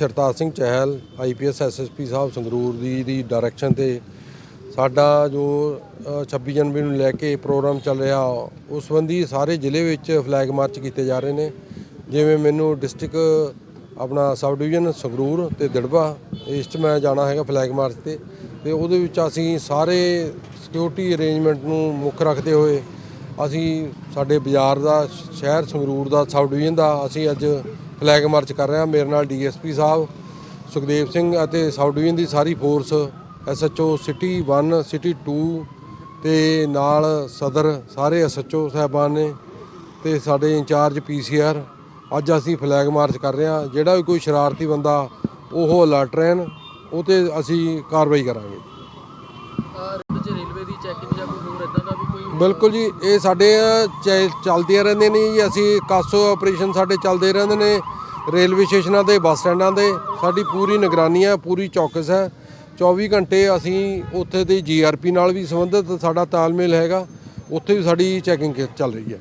Sartaj Singh Chahal IPS SSP ਸਾਹਿਬ ਸੰਗਰੂਰ ਦੀ ਦੀ direction ਤੇ ਸਾਡਾ ਜੋ ਅ, 26 ਜਨਵਰੀ ਨੂੰ ਲੈ ਕੇ ਪ੍ਰੋਗਰਾਮ ਚੱਲ ਰਿਹਾ ਉਸ ਸੰਬੰਧੀ ਸਾਰੇ ਜ਼ਿਲ੍ਹੇ ਵਿੱਚ ਫਲੈਗ ਮਾਰਚ ਕੀਤੇ ਜਾ ਰਹੇ ਨੇ। ਜਿਵੇਂ ਮੈਨੂੰ ਡਿਸਟ੍ਰਿਕਟ ਆਪਣਾ ਸਬ ਡਿਵੀਜ਼ਨ ਸੰਗਰੂਰ ਤੇ ਦਿੜਬਾ ਇਸ 'ਚ ਮੈਂ ਜਾਣਾ ਹੈਗਾ ਫਲੈਗ ਮਾਰਚ ਤੇ। ਤੇ ਉਹਦੇ ਵਿੱਚ ਅਸੀਂ ਸਾਰੇ ਸਿਕਿਉਰਿਟੀ ਅਰੇਂਜਮੈਂਟ ਨੂੰ ਮੁੱਖ ਰੱਖਦੇ ਹੋਏ ਅਸੀਂ ਸਾਡੇ ਬਾਜ਼ਾਰ ਦਾ ਸ਼ਹਿਰ ਸੰਗਰੂਰ ਦਾ ਸਬ ਡਿਵੀਜ਼ਨ ਦਾ ਅਸੀਂ ਅੱਜ ਫਲੈਗ ਮਾਰਚ ਕਰ ਰਹੇ। ਹਾਂ ਮੇਰੇ ਨਾਲ ਡੀਐਸਪੀ ਸਾਹਿਬ, ਸੁਖਦੇਵ ਸਿੰਘ ਅਤੇ ਸਬ ਡਿਵੀਜ਼ਨ ਦੀ ਸਾਰੀ ਫੋਰਸ ਐਸਐਚਓ ਸਿਟੀ 1 ਸਿਟੀ 2 ਤੇ ਨਾਲ ਸਦਰ ਸਾਰੇ ਐਸਐਚਓ ਸਾਹਿਬਾਨ ਨੇ ਤੇ ਸਾਡੇ ਇੰਚਾਰਜ ਪੀਸੀਆਰ ਅੱਜ ਅਸੀਂ ਫਲੈਗ ਮਾਰਚ ਕਰ ਰਹੇ ਹਾਂ। ਜਿਹੜਾ ਵੀ ਕੋਈ ਸ਼ਰਾਰਤੀ ਬੰਦਾ, ਉਹ ਅਲਰਟ ਰਹਿਣ, ਉਹ ਤੇ ਅਸੀਂ ਕਾਰਵਾਈ ਕਰਾਂਗੇ। ਰੇਲਵੇ ਦੀ ਚੈਕਿੰਗ ਜਾਂ ਕੋਈ ਬਿਲਕੁਲ ਜੀ, ਇਹ ਸਾਡੇ, ਚ- ਚੱਲਦੀਆਂ ਰਹਿੰਦੀਆਂ ਨੇ ਜੀ, ਅਸੀਂ ਕਾਸੋ ਆਪਰੇਸ਼ਨ ਸਾਡੇ ਚੱਲਦੇ ਰਹਿੰਦੇ ਨੇ, ਰੇਲਵੇ ਸਟੇਸ਼ਨਾਂ ਦੇ ਬੱਸ ਸਟੈਂਡਾਂ ਦੇ ਸਾਡੀ ਪੂਰੀ ਨਿਗਰਾਨੀ ਹੈ ਪੂਰੀ ਚੌਕਸ ਹੈ 24 ਘੰਟੇ ਅਸੀਂ ਉੱਥੇ ਦੀ ਜੀਆਰਪੀ ਨਾਲ ਵੀ ਸੰਬੰਧਿਤ ਸਾਡਾ ਤਾਲਮੇਲ ਹੈਗਾ, ਉੱਥੇ ਵੀ ਸਾਡੀ ਚੈਕਿੰਗ ਚੱਲ ਰਹੀ ਹੈ।